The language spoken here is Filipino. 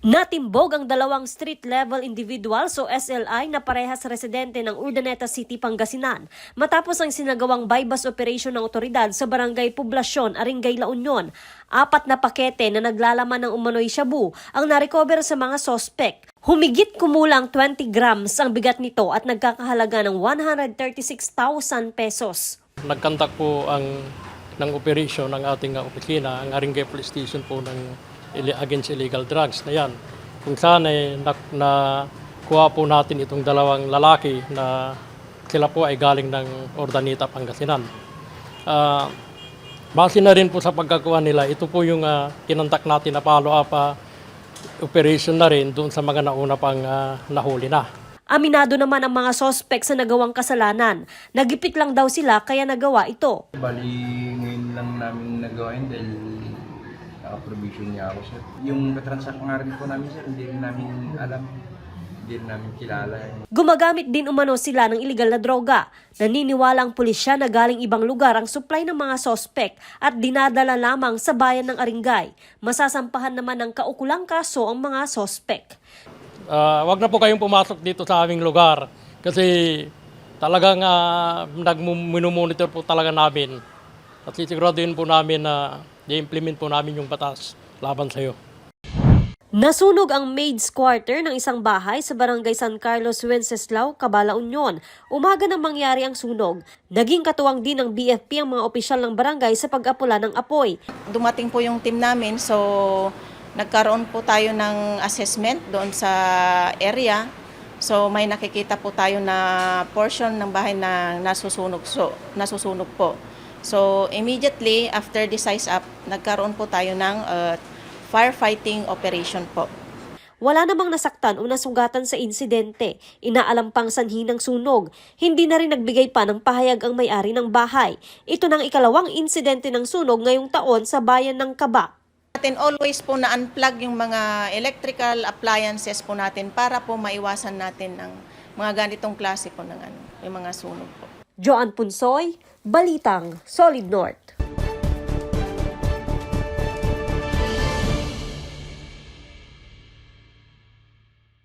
Natimbog ang dalawang street-level individuals o SLI na parehas residente ng Urdaneta City, Pangasinan matapos ang sinagawang bypass operation ng otoridad sa barangay Poblasyon, Aringay, La Union. Apat na pakete na naglalaman ng umano'y shabu ang narecover sa mga sospek. Humigit kumulang 20 grams ang bigat nito at nagkakahalaga ng 136,000 pesos. Nagkantak po ang ng operation ng ating opisina, ang Aringay Police Station po ng against illegal drugs na yan. Kung saan ay na, na kuha po natin itong dalawang lalaki na sila po ay galing ng Ordanita, Pangasinan. Ah, base na rin po sa pagkakuha nila, ito po yung uh, kinontak natin na follow-up ah, operation na rin doon sa mga nauna pang ah, nahuli na. Aminado naman ang mga sospek sa nagawang kasalanan. Nagipit lang daw sila kaya nagawa ito. Bali, ngayon lang namin nagawa yun dahil naka-provision niya ako, sir. Yung katransak nga rin po namin, sir, hindi rin namin alam. Hindi rin namin kilala. Gumagamit din umano sila ng iligal na droga. Naniniwala ang pulisya na galing ibang lugar ang supply ng mga sospek at dinadala lamang sa bayan ng Aringay. Masasampahan naman ng kaukulang kaso ang mga sospek. Ah, wag na po kayong pumasok dito sa aming lugar kasi talagang uh, nag-monitor po talaga namin at sisiguraduhin po namin na i-implement po namin yung batas laban sa iyo. Nasunog ang maid's quarter ng isang bahay sa barangay San Carlos, Wenceslao, Cabala Union. Umaga nang mangyari ang sunog. Naging katuwang din ng BFP ang mga opisyal ng barangay sa pag-apula ng apoy. dumating po yung team namin so nagkaroon po tayo ng assessment doon sa area. So may nakikita po tayo na portion ng bahay na nasusunog so nasusunog po. So immediately after the size up, nagkaroon po tayo ng uh, firefighting operation po. Wala namang nasaktan o nasugatan sa insidente. Inaalam pang sanhi ng sunog. Hindi na rin nagbigay pa ng pahayag ang may-ari ng bahay. Ito nang ikalawang insidente ng sunog ngayong taon sa bayan ng Kaba. Natin always po na unplug yung mga electrical appliances po natin para po maiwasan natin ng mga ganitong klase po ng ano, yung mga sunog po. Joan Punsoy, Balitang, Solid North.